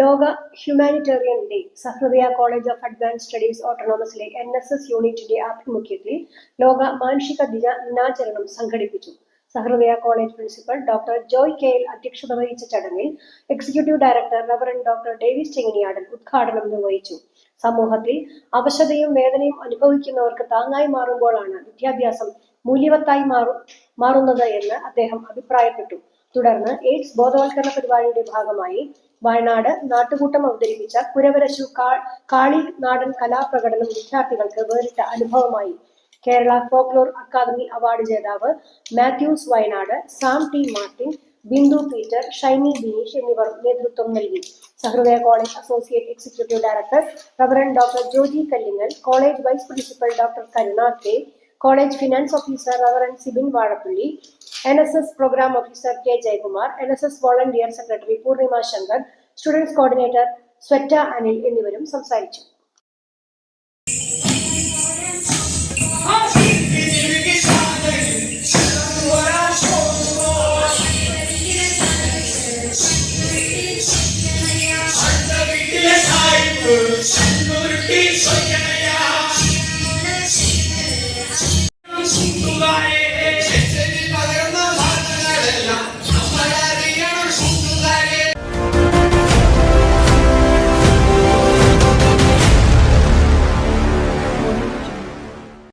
ലോക humanitarian day Sahrudaya college of advance studies ഓട്ടോണോമസിലെ N S S യൂണിറ്റിന്റെ ആഭിമുഖ്യത്തിൽ ലോക മാനുഷിക ദിന ദിനാചരണം സംഘടിപ്പിച്ചു. Sahrudaya college principal doctor Joy K L അധ്യക്ഷത വഹിച്ച ചടങ്ങിൽ executive director reverend doctor Davis Chenganiyadan ഉദ്ഘാടനം നിർവഹിച്ചു. സമൂഹത്തിൽ അവശതയും വേദനയും അനുഭവിക്കുന്നവർക്ക് താങ്ങായി മാറുമ്പോഴാണ് വിദ്യാഭ്യാസം മൂല്യവത്തായി മാറും മാറുന്നത് എന്ന് അദ്ദേഹം അഭിപ്രായപ്പെട്ടു. തുടർന്ന് എയ്ഡ്സ് ബോധവൽക്കരണ പരിപാടിയുടെ ഭാഗമായി വയനാട് നാട്ടുകൂട്ടം അവതരിപ്പിച്ച കുരവരശു കാളി നാടൻ കലാപ്രകടനം വിദ്യാർത്ഥികൾക്ക് വേറിട്ട അനുഭവമായി കേരള ഫോക്ലോർ അക്കാദമി അവാർഡ് ജേതാവ് Mathews Wayanad Sam T Martin Bindu Peter Shiny Bineesh എന്നിവർ നേതൃത്വം നൽകി. Sahrudaya college associate executive director reverend doctor Joji Kallingal college vice principal doctor Karuna K college finance officer reverend Sibin Vazhappally N S S programme officer K Jayakumar N S S volunteer secretary Poornima Shankar students coordinator Swetha Anil എന്നിവരും സംസാരിച്ചു.